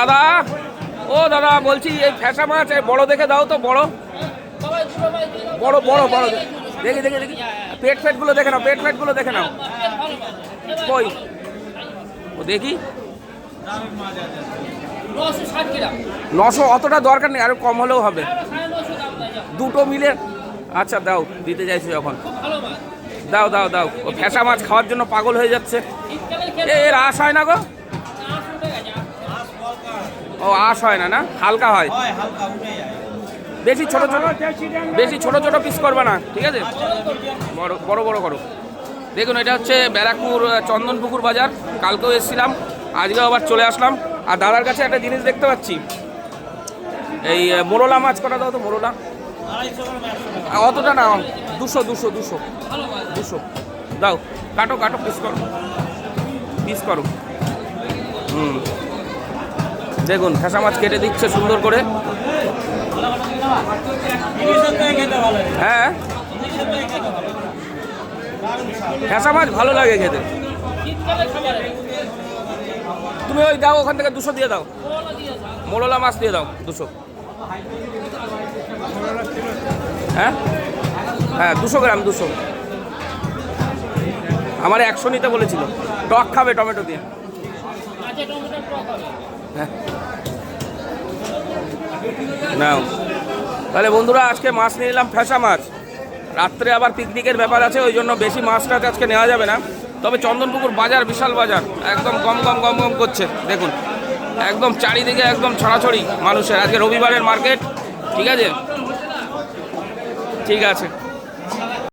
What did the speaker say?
দাদা, ও দাদা, বলছি এই ফ্যাসা মাছ বড় দেখে দাও তো, বড়। বড় বড় বড়, দেখি দেখি দেখি পেট ফেটগুলো দেখে নাও, পেট ফেটগুলো দেখে নাও। কই? ও দেখি। নশো অতটা দরকার নেই, আরও কম হলেও হবে। দুটো মিলে আচ্ছা দাও, দিতে চাইছি যখন দাও দাও দাও। ও ফ্যাসা মাছ খাওয়ার জন্য পাগল হয়ে যাচ্ছে। এর আশ হয় না গো? ও আশ হয় না না? হালকা হয়? বেশি ছোট ছোট? বেশি ছোট ছোট পিস করবে না ঠিক আছে? বড় বড় বড় করো। দেখুন এটা হচ্ছে ব্যারাকপুর চন্দনপুকুর বাজার। কালকেও এসেছিলাম আজকেও আবার চলে আসলাম। আর দাদার কাছে একটা জিনিস দেখতে পাচ্ছি। এই মোরলা মাছ কটা দাও তো মোরলা? অতটা না দুশো দুশো দুশো। দুশো। দাও কাটো কাটো পিস করো। পিস করো। হুম। দেখুন খেসা মাছ কেটে দিচ্ছে সুন্দর করে। হ্যাঁ? খেসা মাছ ভালো লাগে খেতে। তুমি ওই দাও, ওখান থেকে দুশো দিয়ে দাও। মোরলা মাছ দিয়ে দাও, দুশো। হ্যাঁ? হ্যাঁ দুশো গ্রাম, দুশো। আমার একশো নিতে বলেছিল। টক খাবে টমেটো দিয়ে। হ্যাঁ। নাও। তাহলে বন্ধুরা, আজকে মাছ নিয়ে নিলাম ফ্যাসা মাছ। রাত্রে আবার পিকনিকের ব্যাপার আছে, ওই জন্য বেশি মাছ টাছ আজকে নেওয়া যাবে না। তবে চন্দনপুকুর বাজার, বিশাল বাজার, একদম গম গম গম গম করছে, দেখুন। একদম চারিদিকে একদম ছড়াছড়ি মানুষের। আজকে রবিবারের মার্কেট, ঠিক আছে? ঠিক আছে।